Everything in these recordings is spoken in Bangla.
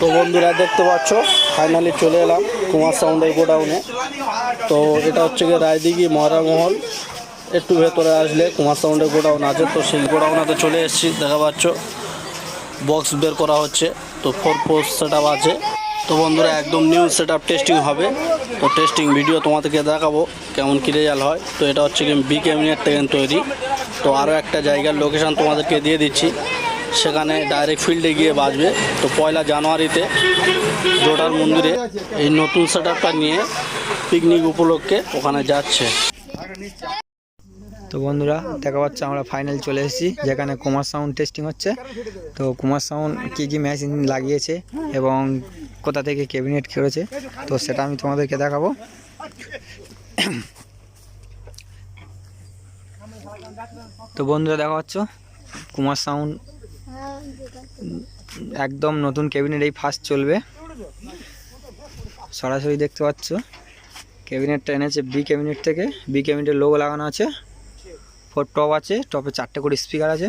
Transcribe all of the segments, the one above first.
তো বন্ধুরা, দেখতে পাচ্ছ ফাইনালি চলে এলাম কুমার সাউন্ডের গোডাউনে তো এটা হচ্ছে গিয়ে রায়দিঘি মহারামহল একটু ভেতরে আসলে কুমার সাউন্ডের গোডাউন আছে, তো সেই গোডাউনাতে চলে এসেছি। দেখা পাচ্ছ বক্স বের করা হচ্ছে, তো ফোর পোস্ট সেট আছে। তো বন্ধুরা, একদম নিউ সেট টেস্টিং হবে। তো টেস্টিং ভিডিও তোমাদেরকে দেখাবো কেমন কী রেজাল্ট হয়। তো এটা হচ্ছে কি বি ক্যাবিনেট থেকে তৈরি। তো আরও একটা জায়গার লোকেশান তোমাদেরকে দিয়ে দিচ্ছি। সেখানে ডাইরেক্ট ফিল্ডে গিয়ে বাজবে। তো পয়লা জানুয়ারিতে জোটার মন্দিরে এই নতুন সেট নিয়ে পিকনিক উপলক্ষে ওখানে যাচ্ছে। তো বন্ধুরা, দেখা পাচ্ছে আমরা ফাইনাল চলে এসেছি, যেখানে কুমার সাউন্ড টেস্টিং হচ্ছে। তো কুমার সাউন্ড কী কী মেশিন লাগিয়েছে এবং কোথা থেকে ক্যাবিনেট খেলেছে তো সেটা আমি তোমাদেরকে দেখাবো। তো বন্ধুরা, দেখা পাচ্ছ কুমার সাউন্ড একদম নতুন ক্যাবিনেট এই ফার্স্ট চলবে। সরাসরি দেখতে পাচ্ছ, ক্যাবিনেটটা এনেছে বি ক্যাবিনেট থেকে। বি ক্যাবিনেটের লোগো লাগানো আছে। ফোর টপ আছে টপে চারটে করে স্পিকার আছে।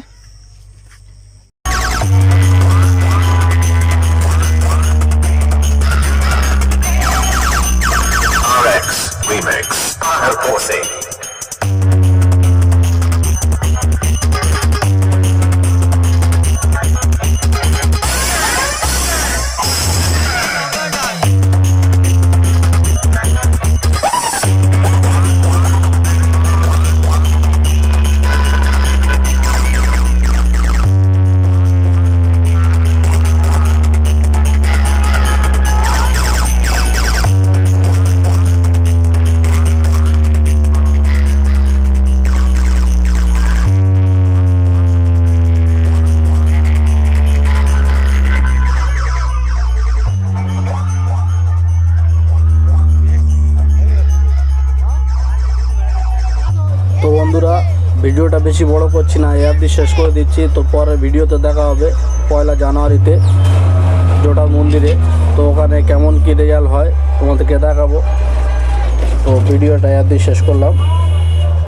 Remix. বন্ধুরা, ভিডিওটা বেশি বড় করছি না, এই অবধি শেষ করে দিচ্ছি। তো পরের ভিডিওতে দেখা হবে পয়লা জানুয়ারিতে জোটা মন্দিরে। তো ওখানে কেমন কী রেজাল্ট হয় তোমাদেরকে দেখাবো। তো ভিডিওটা এই অবধি শেষ করলাম।